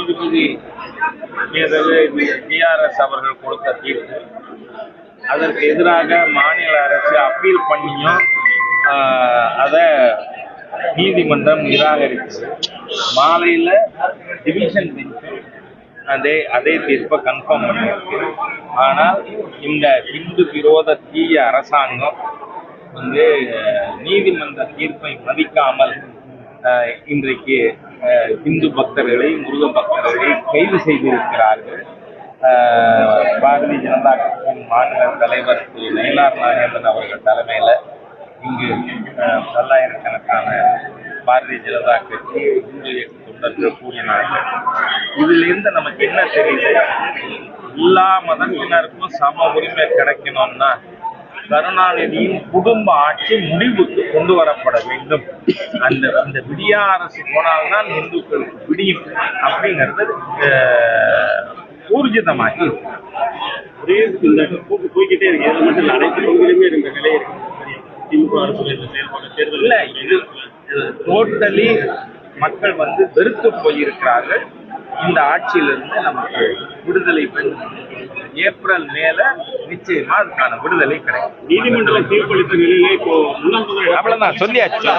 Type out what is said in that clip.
நீதிபதி மீது டிஆர்எஸ் அவர்கள் கொடுத்த தீர்ப்பு. அதற்கு எதிராக மாநில அரசு அப்பீல் பண்ணியும் அதை நீதிமன்றம் நிராகரிச்சு மாலையில் டிவிஷன் பெஞ்சு அதே அதே தீர்ப்பை கன்ஃபார்ம் பண்ணியிருக்கு. ஆனால் இந்த இந்து விரோத தீய அரசாங்கம் வந்து நீதிமன்ற தீர்ப்பை மதிக்காமல் இன்றைக்கு இந்து பக்தர்களை முருக பக்தர்களை கைது செய்திருக்கிறார்கள். பாரதிய ஜனதா கட்சியின் மாநில தலைவர் திரு நயினார் நாகேந்திரன் அவர்கள் தலைமையில் இங்கு பல்லாயிரக்கணக்கான பாரதிய ஜனதா கட்சி இந்து தொண்டர்கள் கூறினார்கள் இதிலிருந்து நமக்கு என்ன தெரியுது? எல்லா மதத்தினருக்கும் சம உரிமை கிடைக்கணும்னா கருணாநிதியின் குடும்ப ஆட்சி முடிவுக்கு கொண்டு வரப்பட வேண்டும். அந்த அந்த விடியா அரசு போனால்தான் இந்துக்களுக்கு விடியும் அப்படிங்கிறது ஊர்ஜிதமாகி. ஒரே இந்த போக்கு போய்கிட்டே இருக்கு. இது மட்டும் அனைத்து பகுதியிலுமே இருந்த நிலை இருக்கு. திமுக அரசுடைய இந்த செயல்பாடு தேர்தல் இல்ல இது டோட்டலி மக்கள் வந்து வெறுத்து போயிருக்கிறார்கள். இந்த ஆட்சியிலிருந்து நமக்கு விடுதலை பெறும். ஏப்ரல் மேல நிச்சயமா அதுக்கான விடுதலை கிடைக்கும். நீதிமன்றம் தீர்ப்பளித்த நிலையிலே இப்போ அவ்வளவுதான். சொல்லியாச்சு.